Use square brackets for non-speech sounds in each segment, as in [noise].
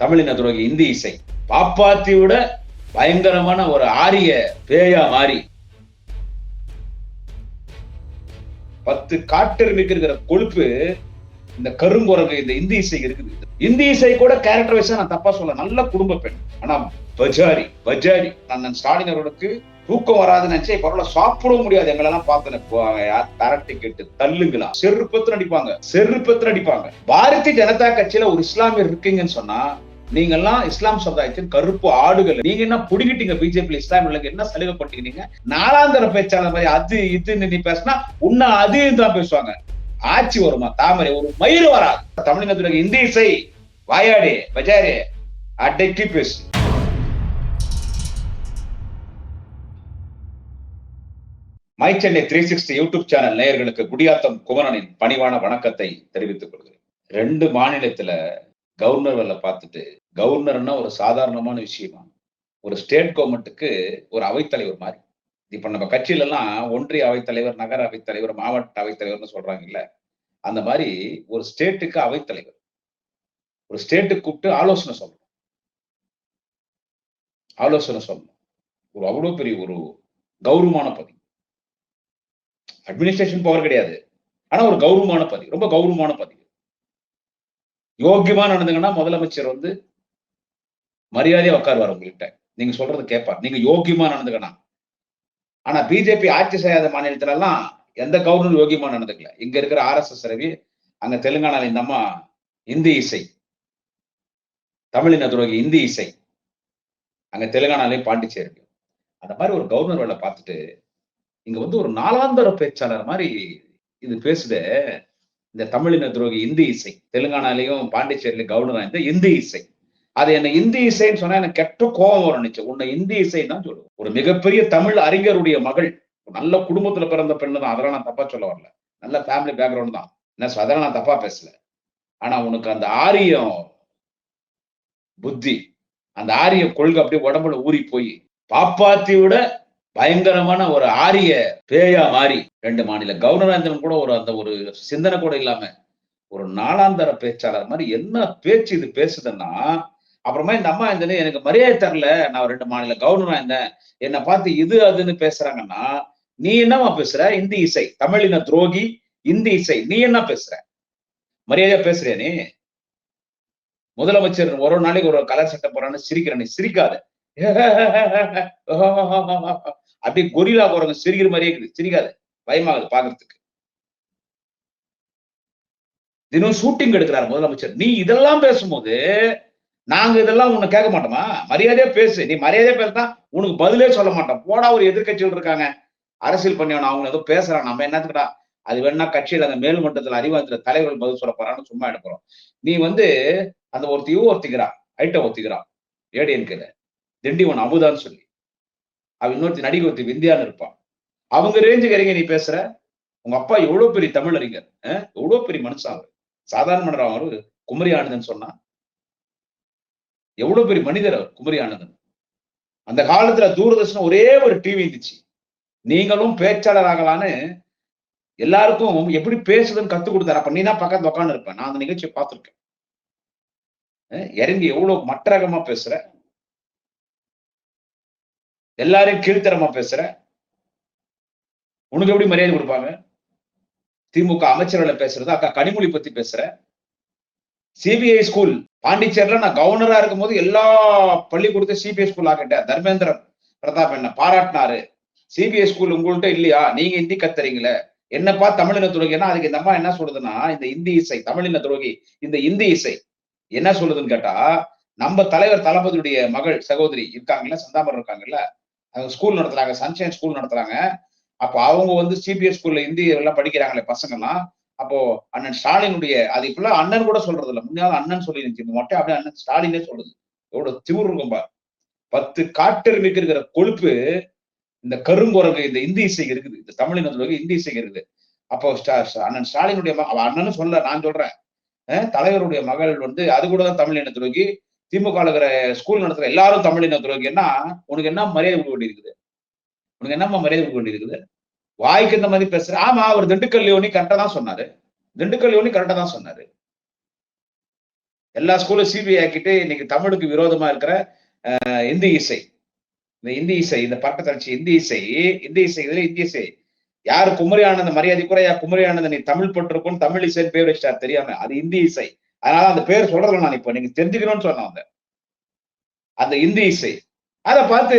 தமிழின துரோகி இந்தி இசை. பாப்பாத்தி விட பயங்கரமான ஒரு ஆரிய பேயா மாறி. பத்து காட்டெருமைக்கு இருக்கிற கொழுப்பு இந்த கருங்குரங்கு இந்த இந்தி இசை இருக்குது. இந்தி இசை கூட கேரக்டர் வைஸா நான் தப்பா சொல்ல நல்ல குடும்ப பெண். ஆனா பஜாரி பஜாரி நான் ஸ்டாலின் அவர்களுக்கு தூக்கம் வராதுன்னு நினைச்சே பரவாயில்ல சாப்பிடவும் முடியாது. எங்களெல்லாம் பார்த்தேன் தரட்டி கேட்டு தள்ளுங்களா? செருப்பத்து நடிப்பாங்க செருப்பத்து நடிப்பாங்க பாரதிய ஜனதா கட்சியில ஒரு இஸ்லாமியர் இருக்கீங்கன்னு சொன்னா நீங்க எல்லாம் இஸ்லாம் சமுதாயத்தின் கருப்பு ஆடுகள். நீங்க என்ன புடிக்கிட்டீங்க பிஜேபி இஸ்லாமியர்களுக்கு என்ன சலுகை பண்ணிக்கிறீங்க? நாலாந்தர பேச்சாளர் மாதிரி அது இதுன்னு நீ பேசினா உன்ன அது தான் பேசுவாங்க. ஆட்சி வருமா? தாமரை ஒரு மயிறு வராது. தமிழினத்துல இந்தி இசை வாயாடி பஜாரி அடக்கி பேசு. My Chennai three sixty YouTube channel நேயர்களுக்கு குடியாத்தம் குமரனின் பணிவான வணக்கத்தை தெரிவித்துக் கொள்கிறேன். ரெண்டு மாநிலத்துல கவர்னர் வேலை பார்த்துட்டு கவர்னர்னா ஒரு சாதாரணமான விஷயமா? ஒரு ஸ்டேட் கவர்மெண்ட்டுக்கு ஒரு அவைத்தலைவர் மாதிரி. இப்போ நம்ம கட்சியிலலாம் ஒன்றிய அவைத்தலைவர் நகர அவைத்தலைவர் மாவட்ட அவைத்தலைவர்னு சொல்றாங்கல்ல. அந்த மாதிரி ஒரு ஸ்டேட்டுக்கு அவைத்தலைவர். ஒரு ஸ்டேட்டுக்கு கூப்பிட்டு ஆலோசனை சொல்லணும். ஆலோசனை சொல்லணும். ஒரு அவ்வளவு பெரிய ஒரு கௌரவமான பதவி. அட்மினிஸ்ட்ரேஷன் பவர் கிடையாது. ஆனா ஒரு கௌரவமான பதவி. ரொம்ப கௌரவமான பதவி. யோக்கியமா நடந்துங்கன்னா முதலமைச்சர் வந்து மரியாதையா உட்காருவார் உங்ககிட்ட. நீங்க சொல்றது கேட்பார் நீங்க யோகியமா நடந்துக்கணும் ஆனா பிஜேபி ஆட்சி செய்யாத மாநிலத்துல எல்லாம் எந்த கவர்னர் யோகியமா நடந்துக்கல இங்க இருக்கிற ஆர் எஸ் எஸ் ரவி அங்க தெலுங்கானால இந்த அம்மா இந்தி இசை. தமிழின துரோகி இந்தி இசை. அங்க தெலுங்கானாலையும் பாண்டிச்சேரி அந்த மாதிரி ஒரு கவர்னர் வேலை பார்த்துட்டு இங்க வந்து ஒரு நாலாந்தர பேச்சாளர் மாதிரி இது பேசுது. இந்த தமிழின துரோகி இந்தி இசை. தெலுங்கானாலையும் பாண்டிச்சேரியிலும் கவர்னர் இந்த இந்தி இசை. அது என்ன இந்தி இசைன்னு சொன்னா எனக்கு கெட்ட கோபம் வரணுச்சு உன்னை இந்தி இசைன்னு தான் சொல்லுவோம் ஒரு மிகப்பெரிய தமிழ் அறிஞருடைய மகள் நல்ல குடும்பத்துல பிறந்த பெண்ணு தான் அதெல்லாம் நான் தப்பா சொல்ல வரல. நல்ல ஃபேமிலி பேக்ரவுண்ட் தான். என்ன அதெல்லாம் நான் தப்பா பேசல. ஆனா உனக்கு அந்த ஆரியம் புத்தி அந்த ஆரிய கொள்கை அப்படியே உடம்புல ஊறி போய் பாப்பாத்தி விட பயங்கரமான ஒரு ஆரிய பேயா மாறி ரெண்டு மாநில கவர்னராந்தன் கூட ஒரு அந்த ஒரு சிந்தனை கூட இல்லாம ஒரு நாளாந்தர பேச்சாளர் மாதிரி என்ன பேச்சு இது பேசுதுன்னா அப்புறமா இந்த அம்மா இந்த எனக்கு மரியாதை தரல. நான் ரெண்டு மாநில கவர்னரா இருந்தேன். என்னை பார்த்து இது அதுன்னு பேசுறாங்கன்னா நீ என்னமா பேசுற? இந்தி இசை. தமிழின துரோகி இந்தி இசை. நீ என்ன பேசுற? மரியாதையா பேசுறியா நீ? முதலமைச்சர் ஒரு நாளைக்கு ஒரு கலர் சட்டை போறான்னு சிரிக்கிற. நீ சிரிக்காத. [laughs] அப்படி கொரிலா போறவங்க சிரிக்கிற மாதிரியே இருக்குது. சிரிக்காத. பயமாகுது பாக்குறதுக்கு. தினம் ஷூட்டிங் எடுக்கிறார் முதலமைச்சர். நீ இதெல்லாம் பேசும்போது நாங்க இதெல்லாம் உன்னை கேட்க மாட்டோமா? மரியாதையா பேசு. நீ மரியாதையா பேசுனா உனக்கு பதிலே சொல்ல மாட்டோம். போடா ஒரு எதிர்கட்சிகள் இருக்காங்க. அரசியல் பண்ணியவன் அவங்க ஏதோ பேசுறான். நம்ம என்னத்துக்கடா? அது வேணா கட்சியில அந்த மேல்மட்டத்துல அறிவாளத்துல தலைவர்கள் பதில் சொல்ல போறான்னு சும்மா எடுக்கிறோம் நீ வந்து அந்த ஒருத்தையும் ஒருத்திக்கிறான் ஐட்ட ஒத்திக்கிறான் ஏடிஎன்கேல திண்டிவன் அமுதான்னு சொல்லி. அவ இன்னொருத்தி நடிகை ஒருத்தி விந்தியான்னு இருப்பான் அவங்க ரேஞ்சுக்கு இறங்கி நீ பேசுற. உங்க அப்பா எவ்வளவு பெரிய தமிழ் அறிஞர் எவ்வளவு பெரிய மனுஷன் அவர். சாதாரண மன்னர் அவரு? குமரி ஆனந்தன் சொன்னா எவ்வளவு பெரிய மனிதர் அவர்? குமரி ஆனந்தன் அந்த காலத்துல தூரதர்ஷன் ஒரே ஒரு டிவி இருந்துச்சு. நீங்களும் பேச்சாளர் ஆகலான்னு எல்லாருக்கும் எப்படி பேசுதுன்னு கத்து கொடுத்தாரு. அப்ப நீ தான் பக்கத்து உட்காந்து இருப்பேன் நான் அந்த நிகழ்ச்சியை பார்த்திருக்கேன். இறங்கி எவ்வளவு மற்றகமா பேசுற? எல்லாரையும் கீழ்த்தரமா பேசுற? உனக்கு எப்படி மரியாதை கொடுப்பாங்க? திமுக அமைச்சர்களை பேசுறது அக்கா கனிமொழி பத்தி பேசுற? சிபிஐ ஸ்கூல் பாண்டிச்சேரியில நான் கவர்னரா இருக்கும் போது எல்லா பள்ளிக்கூடத்தையும் சிபிஐ ஸ்கூல் ஆக்கிட்டேன் தர்மேந்திரன் பிரதாப் என்ன பாராட்டினாரு. சிபிஐ ஸ்கூல் உங்கள்கிட்ட இல்லையா? நீங்க ஹிந்தி கத்துறீங்களே. என்னப்பா தமிழின துரோகினா அதுக்கு இந்த அம்மா என்ன சொல்லுதுன்னா இந்த இந்தி இசை தமிழின துரோகி இந்த இந்தி இசை. என்ன சொல்லுதுன்னு கேட்டா நம்ம தலைவர் தளபதியுடைய மகள் சகோதரி இருக்காங்கல்ல சந்தாமரம் இருக்காங்கல்ல அவங்க ஸ்கூல் நடத்துறாங்க சன்ஷைன் ஸ்கூல் நடத்துறாங்க. அப்ப அவங்க வந்து சிபிஎஸ் ஸ்கூல்ல இந்தி எல்லாம் படிக்கிறாங்களே பசங்கெல்லாம் அப்போ அண்ணன் ஸ்டாலினுடைய அது இப்பெல்லாம் அண்ணன் கூட சொல்றது இல்லை முன்னாள் அண்ணன் சொல்லி இருந்துச்சு மொட்டை அப்படியே அண்ணன் ஸ்டாலினே சொல்றது எவ்வளவு திமிர் இருக்கும் பார். பத்து காட்டெருமைக்கு இருக்கிற கொழுப்பு இந்த கருங்குரங்கு இந்த இந்தி இசைக்கு இருக்குது. இந்த தமிழினத்துல இந்தி இசைக்கு இருக்குது. அப்போ அண்ணன் ஸ்டாலினுடைய அண்ணனும் சொல்ல நான் சொல்றேன். தலைவருடைய மகள் வந்து அது கூட தான் தமிழ் இன துரோகி திமுக இருக்கிற ஸ்கூல் நடத்துற எல்லாரும் தமிழ் இன துரோகின்னா உனக்கு என்ன மரியாதை கொடுக்க வேண்டியிருக்குது? உனக்கு என்னம்மா மரியாதை கொடுக்க வேண்டியிருக்குது? வாய்க்கு இந்த மாதிரி பேசுற ஆமா அவர் திண்டுக்கல் யோனி கரெக்டா தான் சொன்னாரு. திண்டுக்கல் யோனி கரெக்டா தான் சொன்னாரு. எல்லா ஸ்கூலும் சிபிஐ ஆக்கிட்டு இன்னைக்கு தமிழுக்கு விரோதமா இருக்கிற இந்தி இசை. இந்த இந்தி இசை இந்த பட்டத்தளர்ச்சி இந்தி இசை இந்தி இசை இதுல இந்தி இசை. யார் குமரி ஆனந்த மரியாதை குறையா குமரி ஆனந்த நீ தமிழ் பட்டிருக்கும் தமிழ் இசைன்னு பேர் வச்சிட்டார் தெரியாம. அது இந்தி இசை. அதனால அந்த பேர் சொல்றதுல நான் இப்ப. நீங்க தெரிஞ்சுக்கணும்னு சொன்னேன் அந்த இந்தி இசை. அதை பார்த்து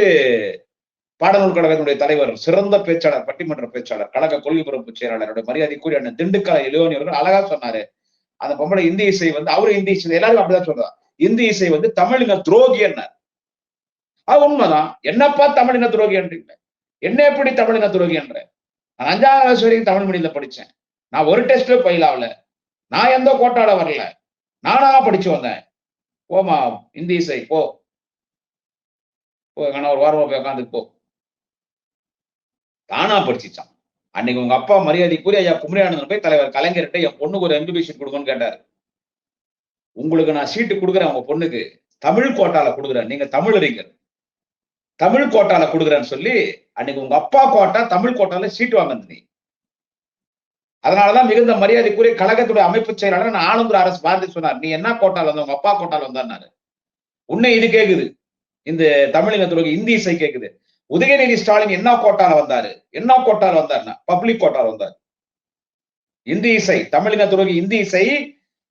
பாடநூல் கழகத்தினுடைய தலைவர் சிறந்த பேச்சாளர் பட்டிமன்ற பேச்சாளர் கழக கொள்கை பொறுப்பு செயலாளருடைய மரியாதைக்குரிய அண்ணன் திண்டுக்கல் இளையோனி அவர்கள் அழகா சொன்னாரு. அந்த பொம்பளை இந்தி இசை வந்து அவரு இந்தி இசை எல்லாரும் அப்படிதான் சொல்றா. இந்தி இசை வந்து தமிழின துரோகி என்ன? அது உண்மைதான். என்னப்பா தமிழின துரோகி என்றீங்க? என்ன எப்படி தமிழின துரோகி என்ற? நான் அஞ்சாம் கிளாஸ் வரைக்கும் தமிழ் மீடியம்ல படிச்சேன். நான் ஒரு டெஸ்ட்ல பயில் ஆகல நான் எந்த கோட்டால வரல. நானா படிச்சு வந்தேன். போமா இந்தி இசை போ. ஒரு வாரமா போய் உட்காந்து போ. தானா படிச்சுச்சான் அன்னைக்கு உங்க அப்பா மரியாதைக்குரிய ஐயா குமரியானந்தன் போய் தலைவர் கலைஞர்கிட்ட என் பொண்ணுக்கு ஒரு எம்பி சீட் கொடுங்கன்னு கேட்டாரு. உங்களுக்கு நான் சீட்டு கொடுக்குறேன் உங்க பொண்ணுக்கு. தமிழ் கோட்டால கொடுக்குறேன். நீங்க தமிழ் அறிஞர் தமிழ் கோட்டால கொடுக்குறேன்னு சொல்லி அன்னைக்கு உங்க அப்பா கோட்டா தமிழ் கோட்டால சீட்டு வாங்கினது நீ. அதனாலதான் மிகுந்த மரியாதைக்குரிய கழகத்துடைய அமைப்பு செயலாளர் நான் ஆளுங்கிற அரசு பாரதி சொன்னார். நீ என்ன கோட்டால வந்த? உங்க அப்பா கோட்டால வந்தாரு உன்னை இது கேக்குது. இந்த தமிழின இந்தி இசை கேக்குது. உதயநிதி ஸ்டாலின் என்ன கோட்டால வந்தாரு? என்ன கோட்டால வந்தாருன்னா? பப்ளிக் கோட்டால வந்தார். இந்தி இசை தமிழின துறவி இந்தி இசை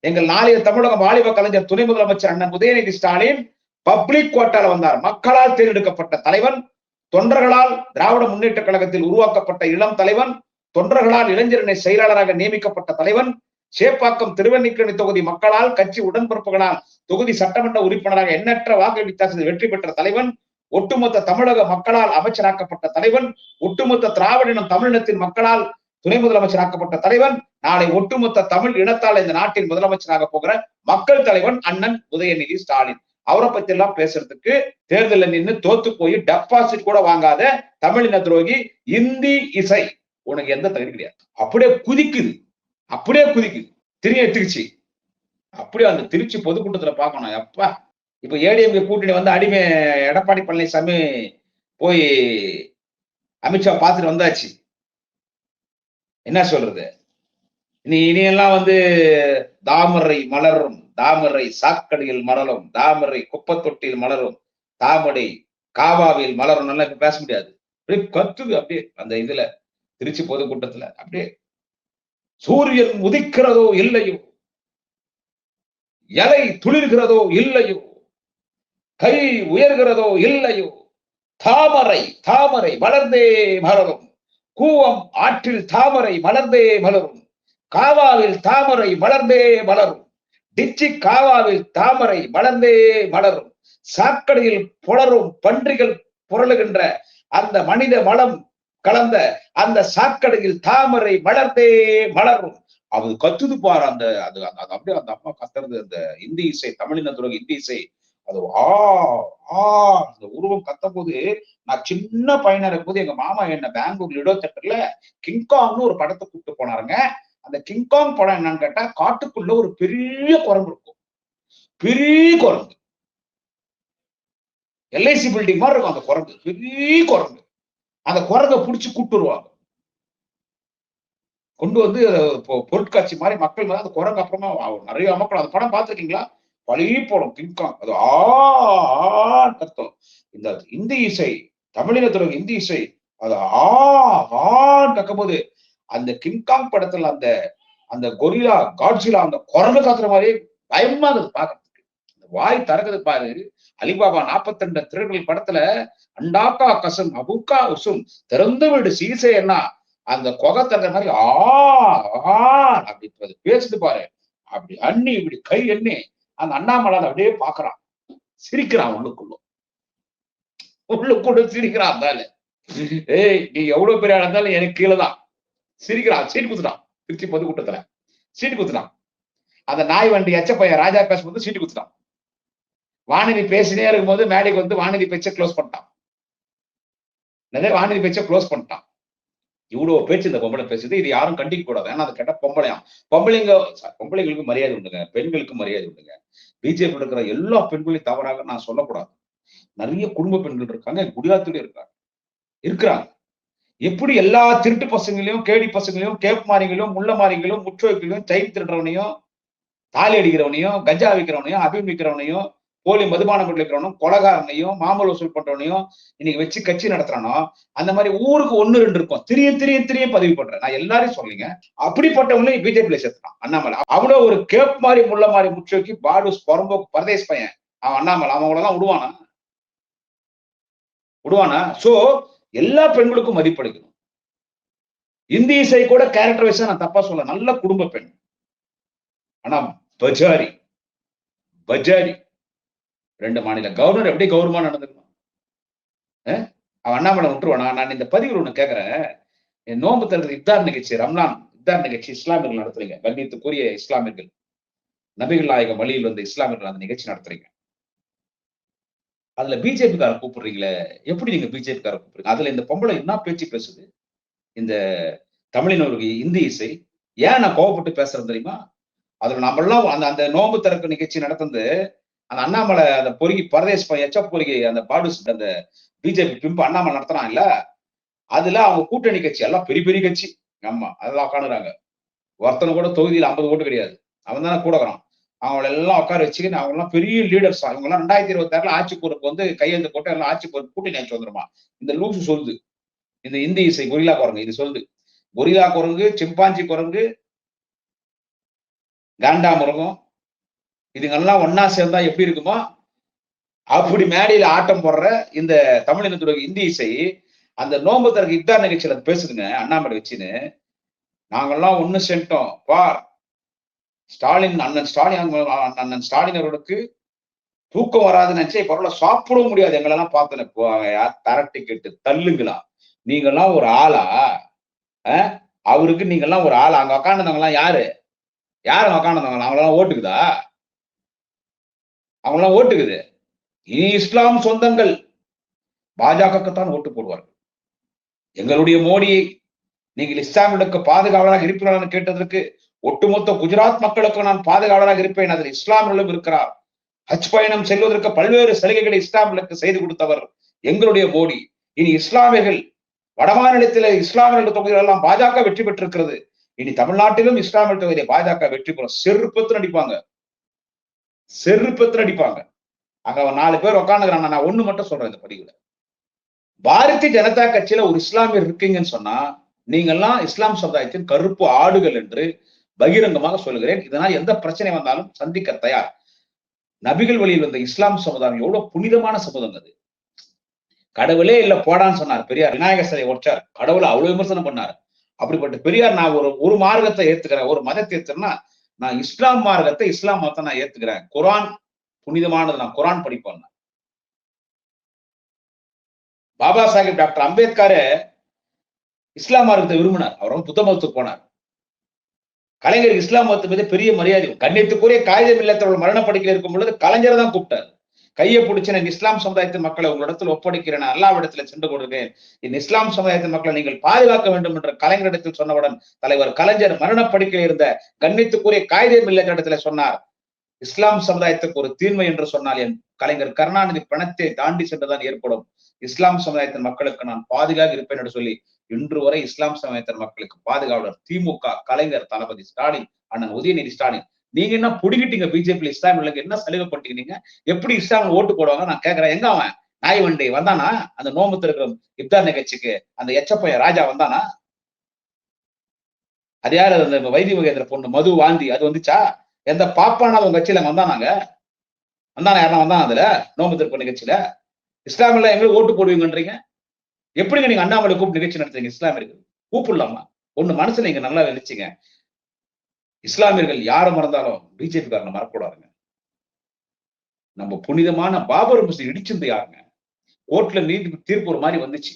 எங்கள் நாளைய தமிழக வாலிப கலைஞர் துணை முதலமைச்சர் அண்ணன் உதயநிதி ஸ்டாலின் பப்ளிக் கோட்டால வந்தார். மக்களால் தேர்ந்தெடுக்கப்பட்ட தலைவன் தொண்டர்களால் திராவிட முன்னேற்ற கழகத்தில் உருவாக்கப்பட்ட இளம் தலைவன் தொண்டர்களால் இளைஞரணி செயலாளராக நியமிக்கப்பட்ட தலைவன் சேப்பாக்கம் திருவண்ணிக்கணி தொகுதி மக்களால் கட்சி உடன்பிறப்புகளால் தொகுதி சட்டமன்ற உறுப்பினராக எண்ணற்ற வாக்கு வித்தியாசத்தில் வெற்றி பெற்ற தலைவன் ஒட்டுமொத்த தமிழக மக்களால் அமைச்சராக்கப்பட்ட தலைவன் ஒட்டுமொத்த திராவிடினம் தமிழினத்தின் மக்களால் துணை முதலமைச்சராக்கப்பட்ட தலைவன் நாளை ஒட்டுமொத்த தமிழ் இனத்தால் இந்த நாட்டின் முதலமைச்சராக போகிற மக்கள் தலைவன் அண்ணன் உதயநிதி ஸ்டாலின். அவரை பத்தி எல்லாம் பேசுறதுக்கு தேர்தலில் நின்று தோத்து போய் டெபாசிட் கூட வாங்காத தமிழின துரோகி இந்தி இசை. உனக்கு எந்த தகுதி கிடையாது. அப்படியே குதிக்குது. அப்படியே குதிக்குது. திரிய திருச்சி அப்படியே அந்த திருச்சி பொதுக்கூட்டத்துல பாக்கணும் எப்பா? இப்ப ஏடிஎம்கே கூட்டணி வந்து அடிமை எடப்பாடி பழனிசாமி போய் அமித்ஷா பார்த்துட்டு வந்தாச்சு. என்ன சொல்றது? இனி இனியெல்லாம் வந்து தாமரை மலரும் தாமரை சாக்கடையில் மலரும் தாமரை குப்பத்தொட்டியில் மலரும் தாமரை காவாவில் மலரும். நல்லா இப்ப பேச முடியாது. அப்படியே கத்துது அப்படியே அந்த இதுல திருச்சி பொதுக்கூட்டத்துல. அப்படியே சூரியன் உதிக்கிறதோ இல்லையோ இலை துளிர்கிறதோ இல்லையோ கை உயர்கிறதோ இல்லையோ? தாமரை தாமரை மலர்ந்தே மலரும். கூவம் ஆற்றில் தாமரை மலர்ந்தே மலரும். காவாவில் தாமரை மலர்ந்தே மலரும். டிச்சி காவாவில் தாமரை மலர்ந்தே மலரும். சாக்கடையில் புலரும் பன்றிகள் புரளுகின்ற அந்த மனித மலம் கலந்த அந்த சாக்கடையில் தாமரை மலர்ந்தே மலரும். அது கத்துது பாரு அந்த அது அப்படியே அந்த அம்மா கத்துறது அந்த இந்தி இசை தமிழினத்துறை இந்தி இசை. அது ஆ ஆ அந்த உருவம் கத்த போது நான் சின்ன பையனா இருக்கும்போது எங்க மாமா என்ன பெங்களூர் லிடோ தேட்டர்ல கிங்காங்னு ஒரு படத்தை கூப்பிட்டு போனாருங்க. அந்த கிங்காங் படம் என்னன்னு கேட்டா காட்டுக்குள்ள ஒரு பெரிய குரங்கு இருக்கும். பெரிய குரங்கு. எல்ஐசி பில்டிங் மாதிரி இருக்கும் அந்த குரங்கு. பெரிய குரங்கு. அந்த குரங்கை பிடிச்சி கூட்டுருவாங்க கொண்டு வந்து பொருட்காட்சி மாதிரி மக்கள் அந்த குரங்கு அப்புறமா நிறைய மக்கள் அந்த படம் பார்த்துருக்கீங்களா? பழகி போடும் கிங்காங் அது ஆ கத்தம் இந்த இந்தி இசை தமிழினத்துல இந்தி இசை அது ஆ ஆன்னு கக்கும்போது அந்த கிங்காங் படத்துல அந்த அந்த கொரிலா காட்சிலா அந்த குரங்கு காத்துற மாதிரியே பயமா இருக்குது பாக்குறதுக்கு அந்த வாய் திறக்குது பாரு அலிபாபா நாற்பத்தி ரெண்டு திருடர்கள் படத்துல அண்டாக்கா கசம் அபுக்கா உசும் திறந்து வீடு சிகிச்சை என்ன அந்த கொகை தங்குற மாதிரி ஆ ஆ அப்படி பேசுது பாரு அப்படி அண்ணி இப்படி கை எண்ணி அந்த அண்ணாமலை அப்படியே பாக்குறான் சிரிக்கிறான் உள்ளுக்குள்ள. உள்ளுக்குள்ள சிரிக்கிறான் இருந்தாலும் ஏய் நீ எவ்வளவு பெரிய இருந்தாலும் எனக்கு கீழே தான். சிரிக்கிறான். சீட்டு குத்துட்டான். திருச்சி பொது கூட்டத்துல சீட்டு குத்துட்டான். அந்த நாய் வண்டி பையன் ராஜா பேசும்போது சீட்டு குத்துட்டான். வானதி பேசினே இருக்கும்போது மேடைக்கு வந்து வானதி பேச்சை க்ளோஸ் பண்ணிட்டான். நிறைய வானதி பேச்சை க்ளோஸ் பண்ணிட்டான். இவ்வளவு பேச்சு இந்த பொம்பளை பேசுது இது யாரும் கண்டிக்க கூடாது. ஏன்னா அது கேட்ட பொம்பளையாம். பொம்பளைங்க பொம்பளைங்களுக்கு மரியாதை உண்டுங்க பெண்களுக்கு மரியாதை உண்டுங்க. பிஜேபி இருக்கிற எல்லா பெண்களையும் தவறாக நான் சொல்லக்கூடாது. நிறைய குடும்ப பெண்கள் இருக்காங்க குடியாத்துலயும் இருக்காங்க. இருக்கிறாங்க. எப்படி எல்லா திருட்டு பசங்களையும் கேடி பசங்களையும் கேப் மாறிங்களும் முள்ள மாறிகளையும் முற்றோய்களையும் தை திருடுறவனையும் தாலி அடிக்கிறவனையும் கஞ்சா விற்கிறவனையும் அபிமிக்கிறவனையும் போலி மதுபானம் கொடுக்கிறவனும் கொலகாரனையும் மாமூல் வசூல் பண்றவனையும் இன்னைக்கு வச்சு கட்சி நடத்துறானோ அந்த மாதிரி ஊருக்கு ஒண்ணு ரெண்டு இருக்கும். திரிய திரிய திரிய பதிவு பண்றேன். நான் எல்லாரையும் சொல்லிங்க அப்படிப்பட்டவங்களையும் பிஜேபியில சேர்த்துறான் அண்ணாமலை. அவ்வளவு ஒரு கேப் மாதிரி முள்ள மாதிரி முற்றி வைக்கி பாடுஸ் பரதேஷ் பையன். அவன் அண்ணாமலை. அவன் எல்லாம் விடுவானா? விடுவானா? சோ எல்லா பெண்களுக்கும் மதிப்பளிக்கணும். இந்தி இசை கூட கேரக்டர் வைஸா நான் தப்பா சொல்ல நல்ல குடும்ப பெண். ஆனா பஜாரி. பஜாரி. ரெண்டு மாநில கவர்னர் எப்படி கௌரவமா நடந்துக்கணும் அவன் அண்ணாமலை விட்டுருவானா? நான் இந்த பதிவில் ஒண்ணு கேட்குறேன் என் நோம்பு தருகிற இத்தார் நிகழ்ச்சி ரம்லான் இத்தார் நிகழ்ச்சி இஸ்லாமியர்கள் நடத்துறீங்க. கண்ணியத்துக்குரிய இஸ்லாமியர்கள். நபிகள் நாயகம் வழியில் வந்து இஸ்லாமியர்கள் அந்த நிகழ்ச்சி நடத்துறீங்க. அதுல பிஜேபி கார கூப்பிடுறீங்களே எப்படி நீங்க பிஜேபி கூப்பிடுறீங்க? அதுல இந்த பொம்பளை என்ன பேச்சு பேசுது? இந்த தமிழினோருக்கு இந்தி இசை ஏன் நான் கோவப்பட்டு பேசுறேன் தெரியுமா? அதுல நம்மளாம் அந்த அந்த நோம்பு திறக்கு நிகழ்ச்சி நடத்துறது அந்த அண்ணாமலை அந்த பொறுக்கி பரதேஷ் எச்ச பொறுக்கி அந்த பாடு அந்த பிஜேபி பிம்பு அண்ணாமலை நடத்துறான் இல்ல அதுல அவங்க கூட்டணி கட்சி எல்லாம் பெரிய பெரிய கட்சி. ஆமா அதெல்லாம் உட்காந்துறாங்க ஒருத்தனை கூட தொகுதியில் ஐம்பது ஓட்டு கிடையாது. அவன் தானே கூட வரான் அவங்கள எல்லாம் உட்கார வச்சுக்கின்னு அவங்க எல்லாம் பெரிய லீடர்ஸ் அவங்க எல்லாம் ரெண்டாயிரத்தி இருபத்தி ஆறுல ஆட்சி பொறுப்பு வந்து கையெழுத்து போட்டு எல்லாம் ஆட்சி பொறுப்பு கூட்டணி ஆட்சி வந்துருமா? இந்த லூசு சொல்லுது. இந்த இந்தி இசை கொரிலா குரங்கு இது சொல்லுது. கொரிலா குரங்கு சிம்பாஞ்சி குரங்கு காண்டா முருகம் இதுங்கெல்லாம் ஒன்னா சேர்ந்தா எப்படி இருக்குமோ? அப்படி மேடையில ஆட்டம் போடுற இந்த தமிழினத்துடைய இந்தி இசை அந்த நோம்பு தரக்கு இப்தார் நிகழ்ச்சியில பேசுதுங்க அண்ணாமலை வச்சுன்னு. நாங்கெல்லாம் ஒண்ணு சென்ட்டோம். பார். ஸ்டாலின் அண்ணன் ஸ்டாலின் அண்ணன் ஸ்டாலின் அவர்களுக்கு தூக்கம் வராதுன்னு நினைச்சா பரவாயில்ல சாப்பிடவும் முடியாது. எங்களெல்லாம் பார்த்தேன் தரட்டி கேட்டு தள்ளுங்களா? நீங்கெல்லாம் ஒரு ஆளா? அவருக்கு நீங்கெல்லாம் ஒரு ஆளா? அங்க உக்காந்துவங்க யாரு? யாரு உக்காந்துவங்க அவங்களெல்லாம் ஓட்டுக்குதா? அவங்களாம் ஓட்டுக்குது. இனி இஸ்லாம் சொந்தங்கள் பாஜகத்தான் ஓட்டு போடுவார்கள். எங்களுடைய மோடியை நீங்கள் இஸ்லாமியர்களுக்கு பாதுகாவலராக இருப்பீர்களான்னு கேட்டதற்கு ஒட்டுமொத்த குஜராத் மக்களுக்கும் நான் பாதுகாவலராக இருப்பேன். அதில் இஸ்லாமியர்களும் இருக்கிறார். ஹஜ் பயணம் செல்வதற்கு பல்வேறு சலுகைகளை இஸ்லாமியர்களுக்கு செய்து கொடுத்தவர் எங்களுடைய மோடி. இனி இஸ்லாமியர்கள் வடமாநிலத்தில் இஸ்லாமியர்கள் தொகுதிகள் எல்லாம் பாஜக வெற்றி பெற்றிருக்கிறது. இனி தமிழ்நாட்டிலும் இஸ்லாமிய தொகுதியை பாஜக வெற்றி பெறும் செருப்பத்து நடிப்பாங்க. செருப்பத்து அடிப்பாங்க. அங்க நாலு பேர் உக்காந்துக்கிறான். நான் ஒண்ணு மட்டும் சொல்றேன் இந்த பதிவுல. பாரதிய ஜனதா கட்சியில ஒரு இஸ்லாமியர் இருக்கீங்கன்னு சொன்னா நீங்கெல்லாம் இஸ்லாம் சமுதாயத்தின் கருப்பு ஆடுகள் என்று பகிரங்கமாக சொல்லுகிறேன். இதனால் எந்த பிரச்சனை வந்தாலும் சந்திக்க தயார். நபிகள் வழியில் வந்த இஸ்லாம் சமுதாயம் எவ்வளவு புனிதமான சமுதாயம் அது. கடவுளே இல்ல போடான்னு சொன்னார். பெரியார் விநாயகர் சிலை உடைச்சார். கடவுளை அவ்வளவு விமர்சனம் பண்ணார். அப்படிப்பட்ட பெரியார் நான் ஒரு ஒரு மார்க்கத்தை ஏத்துக்கிறேன். ஒரு மதத்தை ஏத்துறேன்னா நான் இஸ்லாம் மார்க்கத்தை இஸ்லாம் மதத்தை நான் ஏத்துக்கிறேன். குரான் புனிதமானது நான் குரான் படிப்பேன் பாபா சாஹிப் டாக்டர் அம்பேத்கர் இஸ்லாம் மார்க்கத்தை விரும்பினார். அவர் வந்து புத்த மதத்துக்கு போனார். கலைஞர் இஸ்லாம் மதத்து மீது பெரிய மரியாதை கண்ணியத்துக்குரிய காகிதம் இல்லத்தவர்கள் மரணப்படுக்கையில் இருக்கும் பொழுது கலைஞரை தான் கூப்பிட்டார். கையை பிடிச்சு நான் இஸ்லாம் சமுதாயத்தின் மக்களை உங்களிடத்தில் ஒப்படைக்கிறேன் அல்லாவிடத்துல சென்று கொடுக்கிறேன் இந்த இஸ்லாம் சமுதாயத்தின் மக்களை நீங்கள் பாதுகாக்க வேண்டும் என்று கலைஞரிடத்தில் சொன்னவுடன் தலைவர் கலைஞர் மரணப்படுக்கையில் இருந்த கண்ணித்துக்குரிய காகிதம் இல்லத்திடத்துல சொன்னார் இஸ்லாம் சமுதாயத்துக்கு ஒரு தீன்மை என்று சொன்னால் என் கலைஞர் கருணாநிதி பணத்தை தாண்டி சென்றுதான் ஏற்படும். இஸ்லாம் சமுதாயத்தின் மக்களுக்கு நான் பாதுகாக இருப்பேன் என்று சொல்லி இன்று வரை இஸ்லாம் சமுதாயத்தின் மக்களுக்கு பாதுகாவலர் திமுக கலைஞர் தளபதி ஸ்டாலின் அண்ணன் உதயநிதி ஸ்டாலின் நீங்க என்ன புடிக்கிட்டீங்க பிஜேபி இஸ்லாமியர்களுக்கு என்ன சலுகை பண்ணிட்டீங்க எப்படி இஸ்லாம் ஓட்டு போடுவாங்க? நான் கேட்கறேன் எங்க அவன்? நாய் வண்டி வந்தானா? அந்த நோம்பு இருக்கிற இப்தார் நிகழ்ச்சிக்கு அந்த எச்சப்பைய ராஜா வந்தானா? அது யாரு? அந்த வைத்திய வகேந்திர பொண்ணு மது வாந்தி அது வந்துச்சா? எந்த பாப்பானா உங்க கட்சியில வந்தானாங்க? வந்தானா? யாரா வந்தானா அதுல? நோம்பு திருப்ப நிகழ்ச்சியில? இஸ்லாமியர்ல எங்களுக்கு ஓட்டு போடுவீங்கன்றீங்க? எப்படிங்க நீங்க அண்ணாமலை கூப்பிட்டு நிகழ்ச்சி நடத்துறீங்க? இஸ்லாமியர்கள் கூப்பிடலாமா? ஒண்ணு மனசுல நீங்க நல்லா நினைச்சிங்க. இஸ்லாமியர்கள் யாரை மறந்தாலும் பிஜேபி காரனை மறக்கூடாதுங்க நம்ம புனிதமான பாபர் மசூதி இடிச்சிருந்து யாருங்க? கோர்ட்ல நீதி தீர்ப்பு ஒரு மாதிரி வந்துச்சு.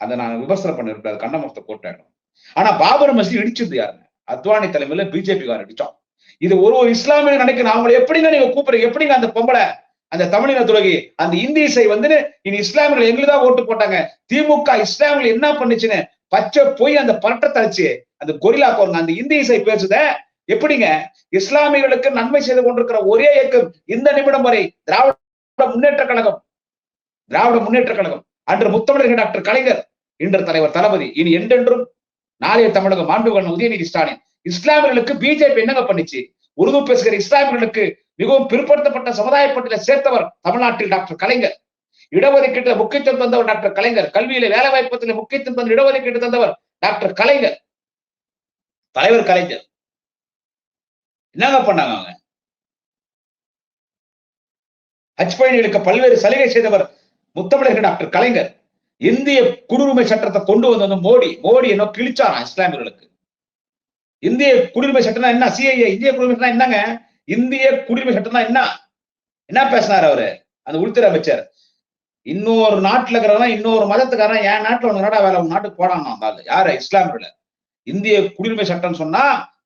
அதை நான் விமர்சனம் பண்ணிருக்கேன் கண்ணமரத்தை கோர்ட்டாயிடும் ஆனா பாபர் மசூதி இடிச்சிருந்து யாருங்க? அத்வானி தலைமையில பிஜேபி காரன் அடிச்சோம் இது ஒரு ஒரு இஸ்லாமிய நினைக்கணும் அவங்களை எப்படிங்க நீங்க கூப்பிடுறீங்க? எப்படிங்க அந்த பொம்பளை அந்த தமிழின துறகி அந்த இந்தி இசை வந்து இனி இஸ்லாமியர்கள் எங்களுதான் ஓட்டு போட்டாங்க. திமுக இஸ்லாமியர்கள் என்ன பண்ணுச்சுன்னு பச்சை போய் அந்த பரட்டை தழிச்சு அந்த கொரிலா போறங்க அந்த இந்தி இசை பேசுத. எப்படிங்க? இஸ்லாமியர்களுக்கு நன்மை செய்து கொண்டிருக்கிற ஒரே இயக்கம் இந்த நிமிடம் வரை திராவிட முன்னேற்ற கழகம். திராவிட முன்னேற்ற கழகம். அன்று முத்தமிழர்கள் டாக்டர் கலைஞர் இன்று தலைவர் தளபதி இனி என்றென்றும் நாளைய தமிழகம் மாண்புகன் உதயநிதி ஸ்டாலின். இஸ்லாமியர்களுக்கு பிஜேபி என்னங்க பண்ணிச்சு? உருது பேசுகிற இஸ்லாமியர்களுக்கு மிகவும் பிற்படுத்தப்பட்ட சமுதாய பட்டியல சேர்த்தவர் தமிழ்நாட்டில் டாக்டர் கலைஞர். இடஒதுக்கீட்டுல முக்கியத்துவம் தந்தவர் டாக்டர் கலைஞர். கல்வியில வேலை வாய்ப்பத்தில் முக்கியத்துவம் தந்த இடஒதுக்கீட்டு தந்தவர் டாக்டர் கலைஞர். தலைவர் கலைஞர். என்னங்க பண்ணாங்க அவங்க? ஹஜ் பயணிகளுக்கு பல்வேறு சலுகை செய்தவர் முத்தமிழர்கள் டாக்டர் கலைஞர். இந்திய குடியுரிமை சட்டத்தை கொண்டு வந்தது மோடி. மோடி என்ன கிழிச்சாராம் இஸ்லாமியர்களுக்கு இந்திய குடியுரிமை சட்டம் என்ன? சிஐஏ இந்திய குடியுரிமை சட்டம் என்னங்க? இந்திய குடியுரிமை சட்டம் என்ன? என்ன பேசினார் அவரு? அந்த உள்துறை அமைச்சர். இன்னொரு நாட்டுல இருக்கிறவங்க இன்னொரு மதத்துக்காரன் என் நாட்டுல ஒண்ணு நாடா வேலை? உங்க நாட்டுக்கு போடாமா அந்த யாரு? இஸ்லாமியர்களை இந்திய குடியுரிமை சட்டம் சொன்னா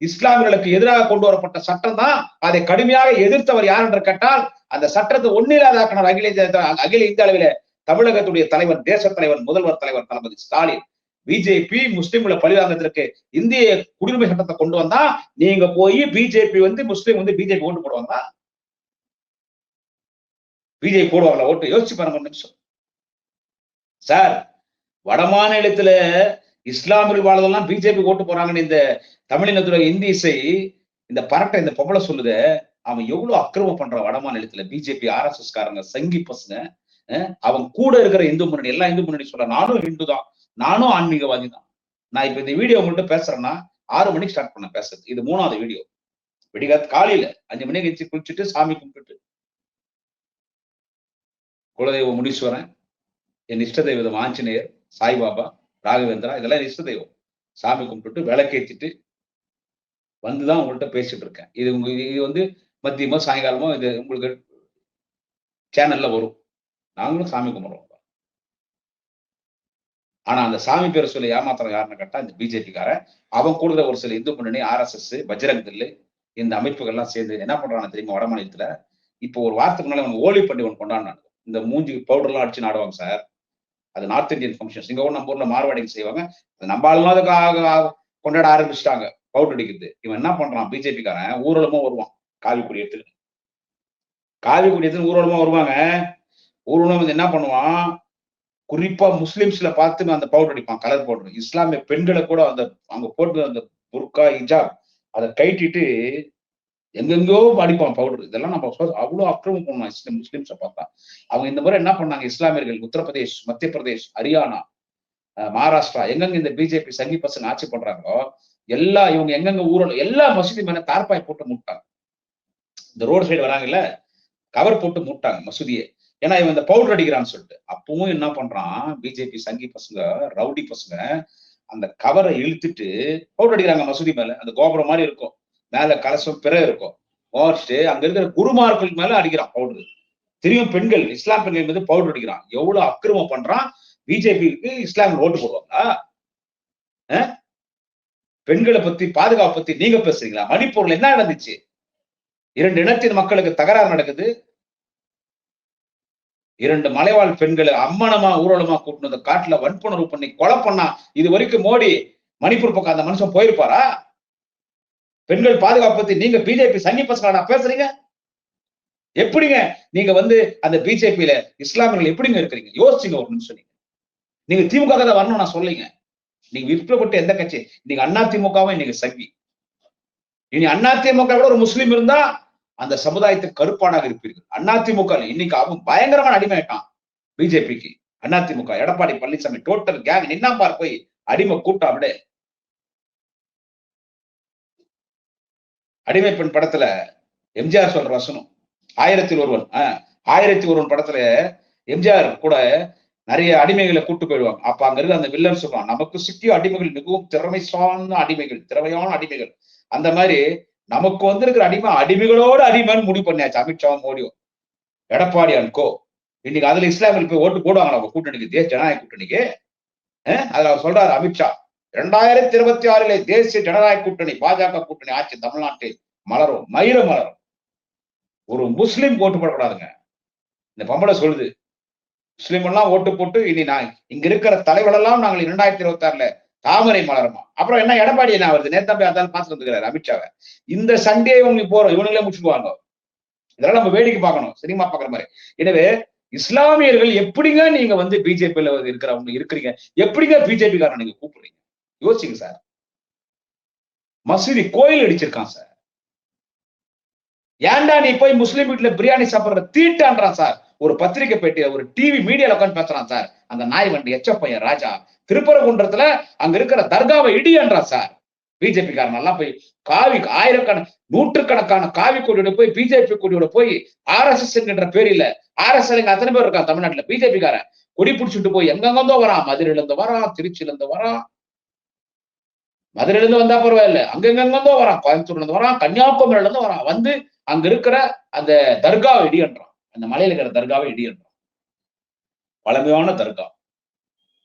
இஸ்லாமியர்களுக்கு எதிராக கொண்டு வரப்பட்ட சட்டம் தான் அதை கடுமையாக எதிர்த்தவர் யார் என்று கேட்டால் அந்த சட்டத்தை ஒன்னில்லாதாக்கினார் அகில இந்திய அகில இந்திய அளவில தமிழகத்துடைய தலைவர் தேச தலைவர் முதல்வர் தலைவர் தளபதி ஸ்டாலின். பிஜேபி முஸ்லிம்களை பழிவாங்கத்திற்கு இந்திய குடியுரிமை சட்டத்தை கொண்டு வந்தா நீங்க போய் பிஜேபி வந்து முஸ்லீம் வந்து பிஜேபி ஓட்டு போடுவாங்களா? பிஜேபி போடுவாங்களா? ஓட்டு? யோசிச்சு பாருங்க நிமிஷம். சார் வட மாநிலத்துல இஸ்லாமியர்கள் வாழ்றதெல்லாம் பிஜேபி ஓட்டு போறாங்கன்னு இந்த தமிழினத்துல இந்தி இசை இந்த பரட்டை இந்த பொம்பளை சொல்லுத. அவன் எவ்வளவு அக்கிரமம் பண்றான் வட மாநிலத்துல பிஜேபி ஆர் எஸ் எஸ் காரங்க சங்கி பசங்க அவன் கூட இருக்கிற இந்து முன்னணி எல்லாம் இந்து முன்னணி சொல்ல நானும் இந்து தான். நானும் ஆன்மீகவாதி தான். நான் இப்ப இந்த வீடியோ மட்டும் பேசுறேன்னா ஆறு மணிக்கு ஸ்டார்ட் பண்ண பேசுறது. இது மூணாவது வீடியோ. விடிகாத்து காலையில அஞ்சு மணிக்கு கழிச்சு குளிச்சுட்டு சாமி கும்பிட்டுட்டு. குலதெய்வ முனீஸ்வரன் என் இஷ்ட தெய்வம் ஆஞ்சநேயர் சாய்பாபா. ராகவேந்திரா இதெல்லாம் இஷ்ட தெய்வம் சாமி கும்பிட்டுட்டு விளக்கேற்றிட்டு வந்து தான் உங்கள்கிட்ட பேசிட்டு இருக்கேன். இது உங்க இது வந்து மத்தியமோ சாயங்காலமோ இது உங்களுக்கு சேனல்ல வரும். நாங்களும் சாமி கும்பிடுவோம் ஆனா அந்த சாமி பேர் சொல்லி ஏமாத்திரம் யாருன்னு கேட்டா இந்த பிஜேபிக்காரன் அவன் கூடுதல் ஒரு சில இந்து முன்னணி ஆர்எஸ்எஸ் பஜ்ரங் தில்லு இந்த அமைப்புகள்லாம் சேர்ந்து என்ன பண்றாங்க தெரியுமா வட மாநிலத்துல? இப்போ ஒரு வாரத்துக்கு முன்னாடி அவன் ஓலி பண்ணி ஒன்று கொண்டாடினாங்க. இந்த மூஞ்சி பவுடர்லாம் அடிச்சு நாடுவாங்க சார். அது நார்த் இந்தியன் ஃபங்க்ஷன்ஸ் இங்க கூட நம்ம ஊர்ல மார்வாடிக்கு செய்வாங்க. நம்ம ஆளுநர் அதுக்கு கொண்டாட ஆரம்பிச்சிட்டாங்க. பவுடர் அடிக்கிறது. இவன் என்ன பண்றான்? பிஜேபிக்காரன் ஊர்வலமா வருவான். காவி கொடி எடுத்துக்கிட்டு காவி கொடி எடுத்து ஊர்வலமா வருவாங்க. ஊர்வலம் வந்து என்ன பண்ணுவான்? குறிப்பா முஸ்லிம்ஸ்ல பார்த்து அந்த பவுடர் அடிப்பான் கலர் பவுடர் இஸ்லாமிய பெண்களை கூட அந்த அவங்க போட்டு அந்த புர்கா இஜாப் அதை கைட்டிட்டு எங்கெங்கோ படிப்பான் பவுடர். இதெல்லாம் நம்ம அவ்வளோ அக்கிரமம் பண்ணுவான் இஸ்லாம் முஸ்லிம்ஸை பார்த்தா. அவங்க இந்த முறை என்ன பண்ணாங்க? இஸ்லாமியர்கள் உத்தரப்பிரதேஷ் மத்திய பிரதேஷ் ஹரியானா மகாராஷ்டிரா எங்கெங்க இந்த பிஜேபி சங்கி பசங்க ஆட்சி பண்றாங்களோ எல்லா இவங்க எங்கெங்க ஊரில் எல்லா மசூதி மேல தார்பாய் போட்டு மூட்டாங்க. இந்த ரோடு சைடு வராங்கல்ல கவர் போட்டு மூட்டாங்க மசூதியை. ஏன்னா இவன் இந்த பவுடர் அடிக்கிறான்னு சொல்லிட்டு. அப்பவும் என்ன பண்றான்? பிஜேபி சங்கி பசங்க ரவுடி பசங்க அந்த கவரை இழுத்துட்டு பவுடர் அடிக்கிறாங்க மசூதி மேல. அந்த கோபுரம் மாதிரி இருக்கும். மேல கலசம் பிற இருக்கும். ஓடிச்சுட்டு அங்க இருக்கிற குருமார்களுக்கு மேல அடிக்கிறான் பவுடர் தெரியும் பெண்கள் இஸ்லாம் பெண்கள் மீது பவுடர் அடிக்கிறான். எவ்வளவு அக்கிரமம் பண்றான்? பிஜேபிக்கு இஸ்லாம் ஓட்டு போடுவாங்களா? பெண்களை பத்தி பாதுகாப்பு பத்தி நீங்க பேசுறீங்களா? மணிப்பூர்ல என்ன நடந்துச்சு? இரண்டு இனத்தின் மக்களுக்கு தகராறு நடக்குது. இரண்டு மலைவாழ் பெண்களை அம்மனமா ஊர்வலமா கூட்டினு காட்டுல வன்புணர்வு பண்ணி கொலை பண்ணா. இது வரைக்கும் மோடி மணிப்பூர் பக்கம் அந்த மனுஷன் போயிருப்பாரா? பெண்கள் பாதுகாப்பு பத்தி நீங்க பிஜேபி சன்னி பசங்களா பேசுறீங்க? எப்படிங்க நீங்க வந்து அந்த பிஜேபியில இஸ்லாமியர்கள் எப்படிங்க இருக்கிறீங்க? யோசிச்சுங்க ஒரு நிமிஷம் நீங்க. நீங்க திமுக தான் வரணும் நான் சொல்லிங்க நீங்க விருப்பப்பட்டு எந்த கட்சி? நீங்க அண்ணா திமுகவும் இன்னைக்கு சங்கி. இனி அண்ணா திமுக விட ஒரு முஸ்லீம் இருந்தா அந்த சமுதாயத்துக்கு கருப்பானாக இருப்பீர்கள். திமுக இன்னைக்கு அவன் பயங்கரமான அடிமையிட்டான் பிஜேபிக்கு அதிமுக எடப்பாடி பழனிசாமி டோட்டல் கேங் நின்னா பார் போய் அடிமை கூட்டம் அப்படியே அடிமை பெண் படத்துல எம்ஜிஆர் சொல்ற வசனம். ஆயிரத்தில் ஒருவன் ஆயிரத்தி ஒருவன் படத்துல எம்ஜிஆர் கூட நிறைய அடிமைகளை கூட்டு போயிடுவாங்க. அப்ப அங்க இருக்க அந்த வில்லன் சொல்லுவான் நமக்கு சிக்கிய அடிமைகள் மிகவும் திறமை சார்ந்த அடிமைகள் திறமையான அடிமைகள். அந்த மாதிரி நமக்கு வந்திருக்கிற அடிமை அடிமைகளோட அடிமைன்னு முடிவு பண்ணியாச்சு அமித்ஷாவும் மோடியும். எடப்பாடி அன்கோ இன்னைக்கு அதுல இஸ்லாமியில் போய் ஓட்டு போடுவாங்க அவங்க கூட்டணிக்கு? தேசிய ஜனநாயக கூட்டணிக்கு? அதுல அவர் சொல்றாரு அமித்ஷா இரண்டாயிரத்தி இருபத்தி ஆறுல தேசிய ஜனநாயக கூட்டணி பாஜக கூட்டணி ஆட்சி தமிழ்நாட்டில் மலரும் மயிர மலரும். ஒரு முஸ்லீம் ஓட்டு போடக்கூடாதுங்க. இந்த பம்பளை சொல்லுது முஸ்லீம் எல்லாம் ஓட்டு போட்டு இனி நான் இங்க இருக்கிற தலைவர்களெல்லாம் நாங்கள் இரண்டாயிரத்தி இருபத்தி ஆறுல தாமரை மலருமா? அப்புறம் என்ன எடப்பாடி என்ன வருது நேத்தா போய் அதான் பார்த்துட்டு வந்துக்கிறாரு அமித்ஷாவை. இந்த சண்டே இவங்களுக்கு போறோம் இவனுங்களே முடிச்சுக்குவாங்க. இதெல்லாம் நம்ம வேடிக்கை பார்க்கணும் சினிமா பாக்குற மாதிரி. எனவே இஸ்லாமியர்கள் எப்படிங்க நீங்க வந்து பிஜேபியில இருக்கிறவங்க இருக்கிறீங்க? எப்படிங்க பிஜேபி காரன் நீங்க கூப்பிடுறீங்க? யோசிங்க சார். மசூதி கோயில் அடிச்சிருக்கான் சார். ஏன்டா நீ போய் முஸ்லீம் வீட்டுல பிரியாணி சாப்பிடுற தீட்டான்றான் சார். ஒரு பத்திரிக்கை பேட்டி ஒரு டிவி மீடியால உட்காந்து பேசுறான் சார். அந்த நாய் வண்டி எச்ச பையன் ராஜா. திருப்பரங்குன்றத்துல அங்க இருக்கிற தர்காவை இடியன்றான் சார். பிஜேபி காரன் எல்லாம் போய் காவி ஆயிரக்கண நூற்றுக்கணக்கான காவி கொடியோட போய் பிஜேபி கொடியோட போய் ஆர் எஸ் எஸ் என்கின்ற இல்ல ஆர் எஸ் எஸ் அத்தனை பேர் இருக்கான் தமிழ்நாட்டுல. பிஜேபி காரன். கொடி பிடிச்சிட்டு போய் எங்கெங்கந்தோ வரான். மதுரையில இருந்து வரான் திருச்சியில இருந்து வரான். மதுரையில இருந்து வந்தா பரவாயில்ல. அங்கெங்கெங்கந்தோ வரான். கோயம்புத்தூர்ல இருந்து வரான். கன்னியாகுமரியில இருந்து வரான். வந்து அங்க இருக்கிற அந்த தர்காவை இடியன்றான். அந்த மலையில இருக்கிற தர்காவை இடியன்றான். பழமையான தர்கா.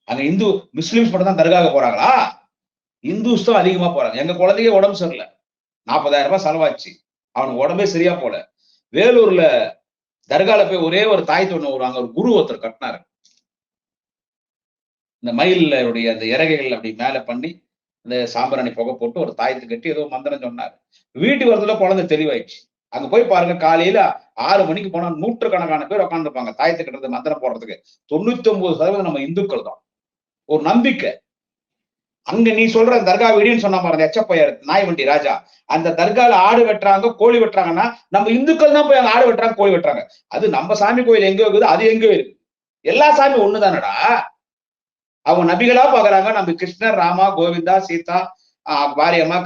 அங்க இந்து முஸ்லிம்ஸ் மட்டும் தான் தர்காவுக்கு போறாங்களா? இந்துஸ் தான் அதிகமா போறாங்க. எங்க குழந்தைய உடம்பு சரியில்லை. நாற்பதாயிரம் ரூபாய் செலவாச்சு. அவனுக்கு உடம்பே சரியா போல வேலூர்ல தர்கால போய் ஒரே ஒரு தாய் தொண்ணு ஒரு அங்க ஒரு குரு ஒருத்தர் கட்டினாரு. இந்த மயிலுடைய அந்த இறகைகள் அப்படி மேல பண்ணி இந்த சாம்பராணி புகை போட்டு ஒரு தாயத்து கட்டி ஏதோ மந்திரம் சொன்னாரு. வீட்டுக்கு வரதுல குழந்தை தெளிவாயிடுச்சு. அங்க போய் பாருங்க காலையில ஆறு மணிக்கு போனா நூற்றுக்கணக்கான பேர் உட்காந்துருப்பாங்க தாயத்து கட்டுறது மந்திரம் போடுறதுக்கு. தொண்ணூத்தி ஒன்பது சதவீதம் நம்ம இந்துக்கள் தான் ஒரு நம்பிக்கை. அங்க நீ சொல்ற தர்கா வீடின்னு சொன்ன மாதிரி எச்சப்பையர் நாய் வண்டி ராஜா. அந்த தர்கால ஆடு வெட்டுறாங்க கோழி வெட்டுறாங்கன்னா நம்ம இந்துக்கள் தான் போய் அங்க ஆடு வெட்டுறாங்க கோழி வெட்டுறாங்க. அது நம்ம சாமி கோயில் எங்க இருக்குது அது எங்க இருக்கு எல்லா சாமி ஒண்ணுதானடா? அவங்க நபிகளா பாக்குறாங்க. நம்ம கிருஷ்ணர் ராமா கோவிந்தா சீதா ஆஹ்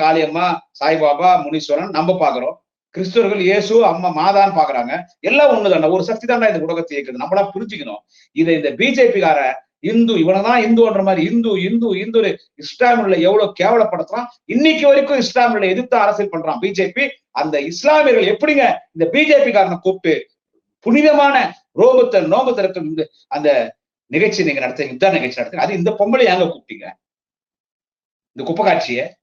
காளியம்மா சாய்பாபா முனீஸ்வரன் நம்ம பாக்குறோம். கிறிஸ்தவர்கள் இயேசு அம்மா மாதான்னு பாக்குறாங்க. எல்லாம் ஒண்ணுதானே ஒரு சக்தி தாண்டா இந்த உலகத்தை இயக்குது. நம்மளா புரிஞ்சுக்கணும். இதை இந்த பிஜேபி கார இந்து இவனதான் இந்துன்ற மாதிரி இந்து இந்து இந்து இஸ்லாமியர்களை எவ்வளவு கேவலப்படுத்துறான். இன்னைக்கு வரைக்கும் இஸ்லாமியர்களை எதிர்த்து அரசியல் பண்றான் பிஜேபி. அந்த இஸ்லாமியர்கள் எப்படிங்க இந்த பிஜேபி காரனை கூப்பிட்டு புனிதமான ரோபத்தை நோபத்திற்கு இந்த அந்த நிகழ்ச்சி நீங்க நடத்துறீங்க இந்த நிகழ்ச்சி நடத்துறீங்க அது இந்த பொம்பளை ஏங்க கூப்பிட்டீங்க? இந்த குப்பை காட்சியை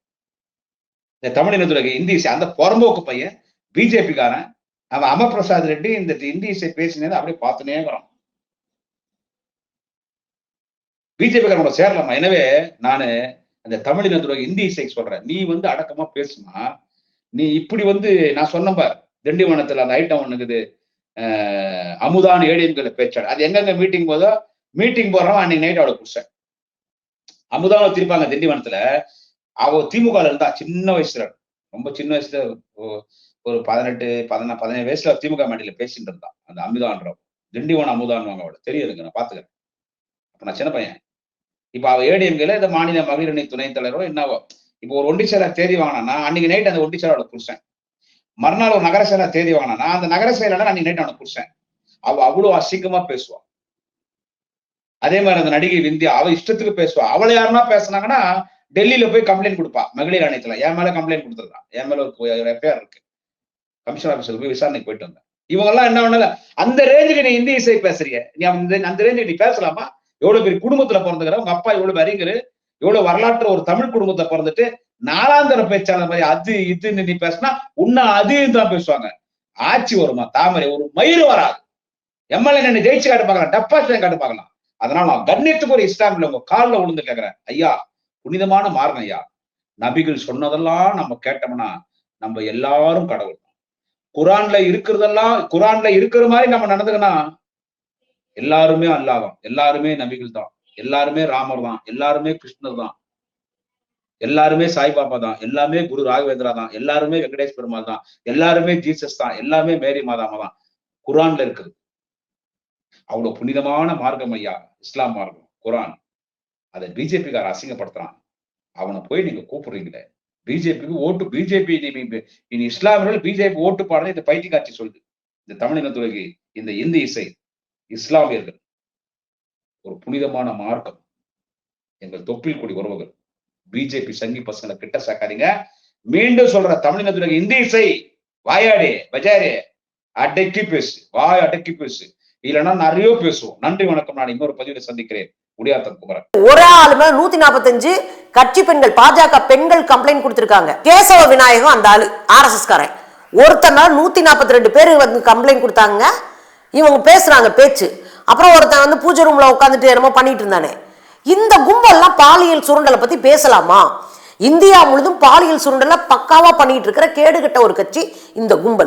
இந்த தமிழினத்துறை இந்தி இசை அந்த புறம்போக்கு பையன் பிஜேபிக்காரன் அவன் அமர்பிரசாத் ரெட்டி இந்த இந்தி இசை பேசினதை அப்படியே பார்த்துனே இருக்கிறான். பிஜேபி சேரலாமா? எனவே நானு அந்த தமிழ் துறை இந்தி இசை சொல்றேன். நீ வந்து அடக்கமா பேசுமா? நீ இப்படி வந்து நான் சொன்னேன் பார் திண்டிவனத்துல அந்த ஐட்டம் ஒண்ணுக்குது அஹ் அமுதான் ஏடியன்களை பேச்சாடு அது எங்கெங்க மீட்டிங் போதோ மீட்டிங் போறோம் அன்னைக்கு நைட் அவளை குடிச்சேன் அமுதாவை திருப்பாங்க திண்டிவனத்துல. அவ திமுக இருந்தா சின்ன வயசுல ரொம்ப சின்ன வயசுல ஒரு பதினெட்டு பதினா பதினேழு வயசுல திமுக மேடையில பேசிட்டு இருந்தான் அந்த அமுதான்றவன் திண்டிவனம் அமுதான்வாங்க அவளை. தெரியுதுங்க நான் பாத்துக்கிறேன் அப்ப நான் சின்ன பையன். இப்ப அவ ஏடிஎம்கேல இந்த மாநில மகளிரணி துணைத் தலைவரோ என்னவோ. இப்போ ஒரு ஒண்டி செயலர் தேதி வாங்கினா அன்னைக்கு நைட் அந்த ஒண்டி செயலோட குடிச்சேன் மறுநாள் ஒரு நகர செயலர் தேதி வாங்கினா அந்த நகர செயலர் அன்னைக்கு நைட் அவனை குடிச்சேன் அவ அவ்வளவு அசிங்கமா பேசுவான் அதே மாதிரி அந்த நடிகை விந்தியா அவ இஷ்டத்துக்கு பேசுவா. அவளை யாருன்னா பேசுனாங்கன்னா டெல்லியில போய் கம்ப்ளைண்ட் கொடுப்பா. மகளிர் ஆணையத்துல என் மேல கம்ப்ளைண்ட் கொடுத்துருக்கான் என் மேல ஒரு எஃப்ஐஆர் இருக்கு. கமிஷன் ஆஃபீஸுக்கு போய் விசாரணைக்கு போயிட்டு வந்தேன் இவங்க எல்லாம் என்ன பண்ணல? அந்த ரேஞ்சுக்கு நீ இந்தி இசை பேசுறீங்க நீ அந்த அந்த ரேஞ்சுக்கு நீ பேசலாமா? எவ்வளவு பெரிய குடும்பத்துல பிறந்துக்கிற உங்க அப்பா எவ்வளவு அறிஞர்? எவ்வளவு வரலாற்று ஒரு தமிழ் குடும்பத்தை பிறந்துட்டு நாலாந்தர பேச்சாளர் மாதிரி அது இதுன்னு நீ பேசினா உன்ன அது தான் பேசுவாங்க. ஆட்சி வருமா? தாமரை. ஒரு மயிறு வராது. எம்எல்ஏ நின்று ஜெயிச்சு காட்டு பார்க்கலாம். டெபாசிட் காட்டு பார்க்கலாம். அதனால நான் கண்ணியத்துக்கு ஒரு இஸ்லாமில் உங்க காலில் விழுந்து கேட்கிறேன். ஐயா புனிதமான மாறன் ஐயா. நபிகள் சொன்னதெல்லாம் நம்ம கேட்டோம்னா நம்ம எல்லாரும் கடவுள். குரான்ல இருக்கிறதெல்லாம் குரான்ல இருக்கிற மாதிரி நம்ம நடந்துக்கனா எல்லாருமே அல்லாதான் எல்லாருமே நபிகள் தான். எல்லாருமே ராமர் தான். எல்லாருமே கிருஷ்ணர் தான். எல்லாருமே சாய்பாபா தான். எல்லாமே குரு ராகவேந்திரா தான். எல்லாருமே வெங்கடேஷ் பெருமாள் தான். எல்லாருமே ஜீசஸ் தான். எல்லாமே மேரி மாதாமா தான். குரான்ல இருக்குது. அவ்வளவு புனிதமான மார்க்கம் ஐயா இஸ்லாம் மார்க்கம் குரான். அதை பிஜேபிக்கார அசிங்கப்படுத்துறான். அவனை போய் நீங்க கூப்பிடுறீங்களே. பிஜேபிக்கு ஓட்டு பிஜேபி இனி இஸ்லாமியர்கள் பிஜேபி ஓட்டு பாடுறது இந்த பைத்திய காட்சி சொல்லுது. இந்த தமிழினத்துறைக்கு இந்த இந்தி இசை இஸ்லாமியர்கள். ஒரு புனிதமான மார்க்கம். எங்கள் தொப்பில் கூடி உறவுகள். பிஜேபி சங்கி பசங்களை கிட்ட சாக்காதீங்க மீண்டும் சொல்ற தமிழினத்துறை இந்தி இசை. வாயாடே பஜாரே. அடக்கி பேசு. வாய் அடக்கி பேசு. இல்லைன்னா நிறைய பேசுவோம். நன்றி வணக்கம். நான் இன்னொரு பதிவில் சந்திக்கிறேன். முடியாத்தன் குமரன். ஒரு ஆளு மேல நூத்தி நாற்பத்தஞ்சு கட்சி பெண்கள் பாஜக பெண்கள் கம்ப்ளைண்ட் கொடுத்திருக்காங்க. கேசவ விநாயகம் அந்த ஆளு ஆர்எஸ்எஸ் காரன். ஒருத்தர் மேல நூத்தி நாற்பத்தி ரெண்டு பேர் வந்து கம்ப்ளைண்ட் கொடுத்தாங்க. இவங்க பேசுறாங்க பேச்சு. அப்புறம் ஒருத்தன் வந்து பூஜை ரூம்ல உட்காந்துட்டு என்னமோ பண்ணிட்டு இருந்தானே. இந்த கும்பல்லாம் பாலியல் சுருண்டலை பத்தி பேசலாமா? இந்தியா முழுதும் பாலியல் சுருண்டலை பக்காவா பண்ணிட்டு இருக்கிற கேடுகட்ட ஒரு கட்சி இந்த கும்பல்.